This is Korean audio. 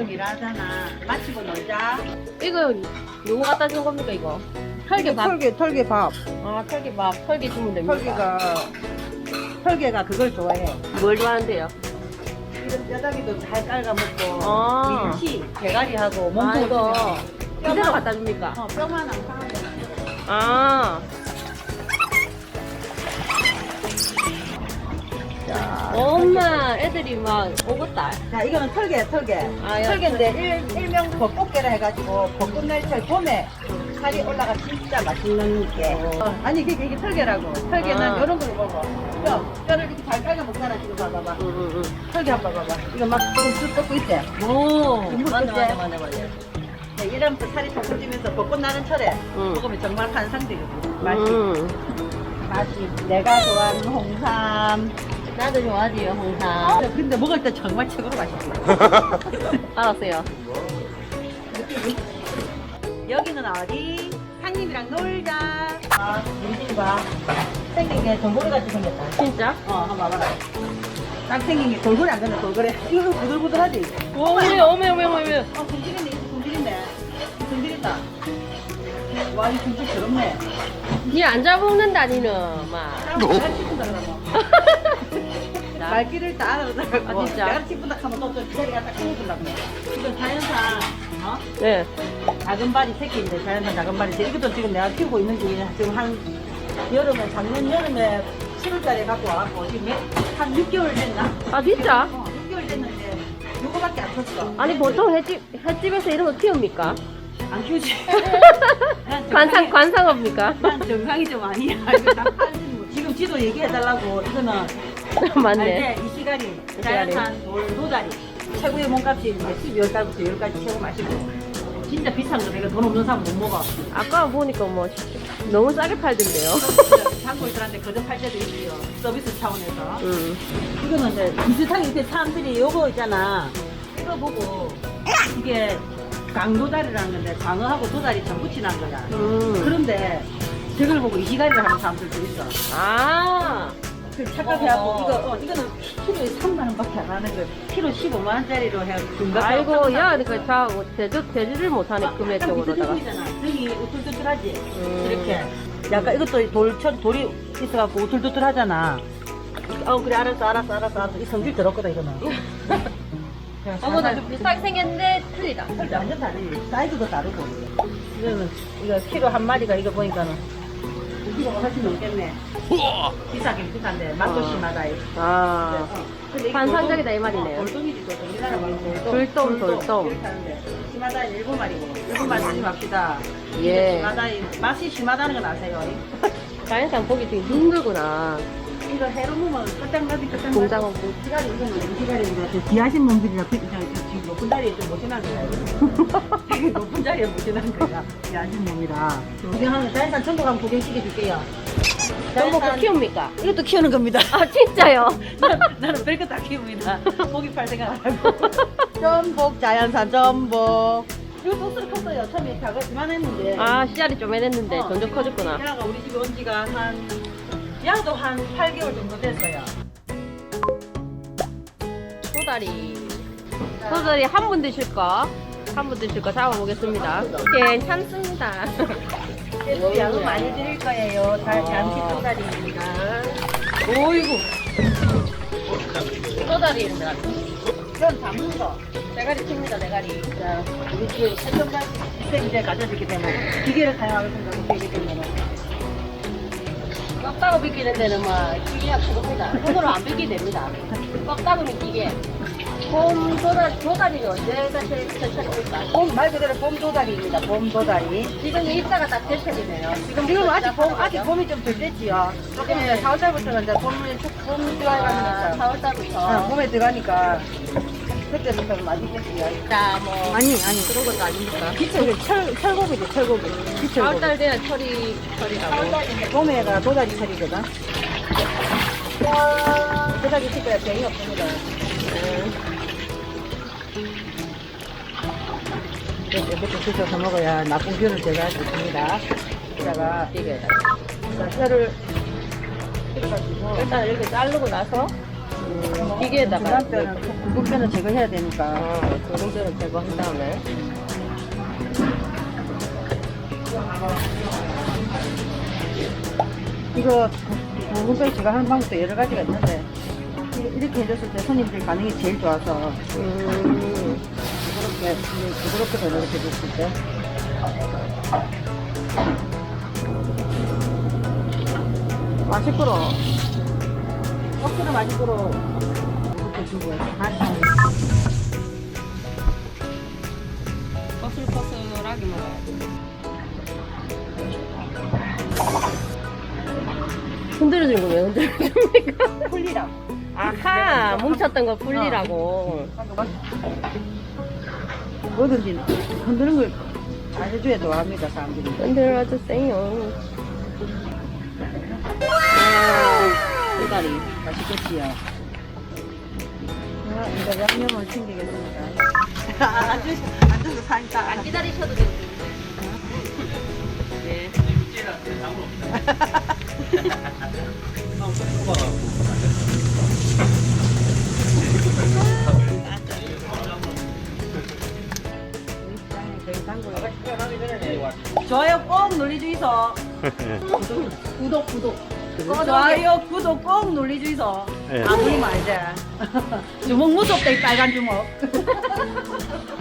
계속 일하잖아. 마치고 놀자. 이거 누구 갖다 준 겁니까 이거? 털개 밥. 털개 털개 밥. 아 털개 밥. 털개 주면 됩니다. 털개가 털개가 그걸 좋아해. 뭘 좋아하는데요? 이런 뼈다귀도 잘 깔아 먹고 아. 밀치 대가리하고 아 몸통 이거 그대로 갖다 줍니까? 어, 뼈만 안 상하잖아. 애들이 막 오겠다. 자 이거는 털개 털개. 아, 야. 털개인데 일, 일명 벚꽃게라 해가지고 벚꽃날철 봄에 살이 올라가 진짜 맛있는 게. 어, 아니 이게 이게 털개라고. 털개는 아. 이런 걸 먹어. 뼈 뼈를 이렇게 잘 깔아 먹잖아 지금 봐봐봐. 응 응 응. 털개 한번 봐봐. 이거 막 조금 쭉 뻗고 있대. 오. 맞네. 맞네 맞네 맞네. 네, 이러면서 살이 톡 퍼지면서 벚꽃 나는 철에 응. 먹으면 정말 환상적이고 맛이 음. 맛이 내가 좋아하는 홍삼. 나도 좋아하지요 홍삼. 근데 먹을 때 정말 최고로 맛있어. 알았어요. 여기는 어디? 상님이랑 놀자. 아, 집 봐. 생긴 게 돌고래 같이 생겼다. 진짜? 어, 한번 봐봐라. 딱 생긴 게 돌고래 안 되네, 돌고래. 이거 부들부들하지? 어메 어메 어메 어메. 어, 군질인데, 이거 군질인데. 군질이다. 와, 이 군질 더럽네. 니안 잡먹는다 니는 막. 잘 씹은다, 그러면. 말귀를 다 알아들어가고. 아, 진짜? 내가 씹은다 하면 또또 기다리가 딱 끊어준다고. 이건 자연산, 어? 네. 작은 발이 새끼인데 자연산 작은 발이 새 이것도 지금 내가 키우고 있는 중이야 지금 한 여름에 작년 여름에 7월달에 갖고 와갖고 지금 몇- 한 6개월 됐나? 아 진짜? 어, 6개월 됐는데 요거밖에 안 컸어 아니 보통 횟집 횟집에서 이런 거 키웁니까? 안 키우지 난 관상 정상이- 관상업니까? 난 정상이 좀 아니야 이거 거. 지금 지도 얘기해달라고 이거는 맞네. 알지? 이 시가리 시가리. 자연산 돌 도다리 최고의 몸값이 이제 12월달부터 10월까지 최고 맛있고 진짜 비싼 거 내가 돈 없는 사람 못 먹어 아까 보니까 뭐 너무 싸게 팔던데요. 장골들한테 거저 팔 때도 있고요. 서비스 차원에서. 음. 이거는 이제 비슷하게 이렇게 사람들이 요거 있잖아. 이거 보고 이게 강도다리라는 건데 광어하고 도다리 전부 친한 거야. 음. 그런데 저걸 보고 하는 사람들도 있어. 아. 그 착각해갖고 어. 이거 어, 이거는 키로에 3만 원밖에 안 하는 거. 키로 15만 원짜리로 해. 아이고 야 그러니까 자 제주 제주를 못하네 금액적으로다가. 여기 우툴투툴하지. 음. 이렇게. 약간 이것도 돌천 돌이 있어갖고 우툴투툴하잖아. 어 그래 알았어 알았어 알았어 알았어 이 성질 더럽거든 이거는. 어머나 좀 비슷하게 생겼는데 틀리다. 완전 다르지. 사이즈도 다르고. 이거는 이거 키로 한 마리가 이거 보니까는 2kg가 훨씬 넘겠네. 비싸긴 비싼데 맛도 어. 심하다. 이거. 아. 어. 돌돔- 이 말이네요. 어, 돌돔이지 돌돔. 우리나라 말고 돌돔, 돌돔. 이렇게 하는데 심하다 일본 말이고 일본 말 쓰지 맙시다. 예. 심하다 이- 맛이 심하다는 건 아세요? 자연산 보기 되게 힘들구나. 이거 해로 먹으면 끝장나지 끝장나지. 공장 없고. 시간이 이거는 시간인데 귀하신 놈들이라 지금 높은 자리에 좀 모신한 거야. 높은 자리에 모신한 거야. 귀하신 놈이라. 구경하는 자연산 전복 한번 구경시켜줄게요. 전복 자연산- 키웁니까? 이것도 키우는 겁니다. 아 진짜요? 나는 별거 다 키웁니다. 고기 팔 생각 안 하고. 전복, 자연산 전복. 이거 독수리 컸어요. 처음에 작아 이만했는데. 아 씨알이 좀 애냈는데 어, 점점 커졌구나. 얘가 우리 집에 온 지가 한, 야도 한 8개월 정도 됐어요. 소다리. 소다리 한 분 드실 거. 한분 드실 거 잡아보겠습니다. 괜찮습니다. 양은 많이 드릴 거예요. 잘 잠시 소다리입니다. 오이구. 소다리입니다. 이건 담는 거. 대가리 칩니다, 대가리. 자, 우리 집에 세정장 이제 가져주기 때문에 기계를 사용하겠습니다. 기계 때문에. 꺾다고 비키는 데는 막 기계가 부족하다. 손으로 안 비키 됩니다. 꺾다고는 기계. 봄 소다, 소다리는 언제가 제일 제철입니까? 봄, 말 그대로 봄 도다리입니다. 봄 도다리. 지금 입사가 딱 제철이네요. 지금 지금 아직 봄, 아직? 봄이 좀 덜 됐지요. 조금 네. 이제 4월달부터는 이제 봄이 쭉, 봄 들어가니까. 아, 4월달부터. 어, 봄에 들어가니까 그때부터는 맛있겠지요. 자, 뭐. 아니, 아니. 그런 것도 아닙니까? 기철, 철, 철고기죠, 철고기. 기철고기. 4월달 돼야 철이, 철이라고. 봄에가 도다리 철이거든. 도다리 철이야 병이 없습니다. 이렇게 드셔서 먹어야 나쁜 기운을 제거할 수 있습니다. 여기다가 이게. 뜯어가지고 일단 이렇게 자르고 나서 음, 기계에다가 중간뼈는 굵은뼈는 제거해야 되니까. 아, 고등뼈를 제거한 다음에. 이거 굵은뼈 제거하는 방법도 여러 가지가 있는데 이렇게 해줬을 때 손님들 반응이 제일 좋아서. 음, 부드럽게 부드럽게 더 이렇게 해줬을 때. 맛있구로 억수로 맛있구로 이렇게 주고 다시 퍼슬퍼슬하게 먹어야 돼. 흔들어주는 거왜 흔들어줍니까? 풀리라 아하, 뭉쳤던 거 풀리라고. 뭐든지 흔드는 걸 알려줘야 좋아합니다 사람들이 흔들어주세요. 도다리 맛있겠지요 아, 이거 양념을 챙기겠습니다 앉아서, 앉아서 사니까 안 기다리셔도 돼요. 네. 좋아요 꼭 눌러주이소 구독, 구독. 좋아요. 구독 꼭 눌러주이소. 네. 안 눌리면 알지. 주먹 무섭다 이 빨간 주먹